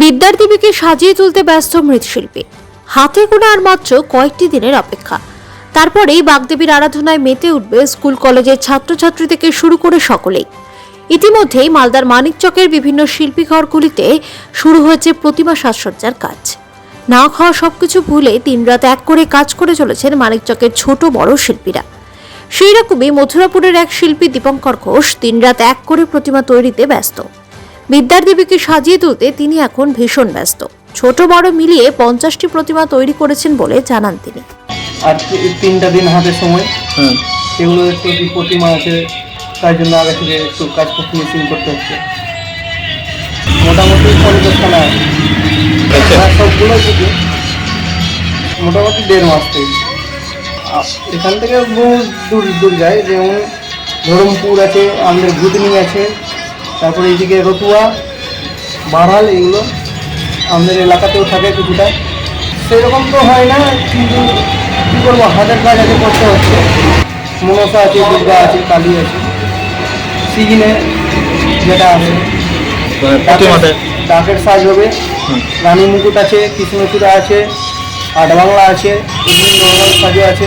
বিদ্যার্থীকে সাজিয়ে তুলতে ব্যস্ত মৃৎশিল্পী। হাতে গোনা আর মাত্র কয়েকটি দিনের অপেক্ষা। তারপরেই বাগদেবীর আরাধনায় মেতে উঠবে স্কুল কলেজের ছাত্রছাত্রী থেকে শুরু করে সকলেই। ইতিমধ্যেই মালদার মানিকচকের বিভিন্ন শিল্পী ঘরগুলিতে শুরু হয়েছে প্রতিমা সাজসজ্জার কাজ। না খাওয়া সবকিছু ভুলে দিনরাত এক করে কাজ করে চলেছেন মানিকচকের ছোট বড় শিল্পীরা। সেই রকমই মথুরাপুরের এক শিল্পী দীপঙ্কর ঘোষ দিনরাত এক করে প্রতিমা তৈরিতে ব্যস্ত। বিদ্যার দেবীকে সাজিয়ে তুলতে তিনি এখন ভীষণ ব্যস্ত। ছোট বড় মিলিয়ে পঞ্চাশটি প্রতিমা তৈরি করেছেন বলে জানান তিনি। আর তিনটা দিন হাতে সময়। হুম। এগুলো একটু প্রতিমা আছে তার জন্য আগে থেকে একটু কাজ ফিনিশিং করতে হচ্ছে মোটামুটি পরিকল্পনা আছে। আচ্ছা। সবগুলো থেকে মোটামুটি দেড় মাস থেকে। এখান থেকে বহু দূর দূর যায় যেমন ধরমপুর আছে আমাদের ভুতনি আছে তারপরে এইদিকে রতুয়া বাড়াল এগুলো আমাদের এলাকাতেও থাকে কিছুটা। সেরকম তো হয় না কিন্তু কী করব হাতের কাজ আছে করতে হচ্ছে। মনসা আছে দুর্গা আছে কালী আছে সিজনে যেটা আছে। মানে ডাকের সাজ হবে। রানী মুকুট আছে কৃষ্ণচূড়া আছে আট বাংলা আছে নর্মাল সাজও আছে।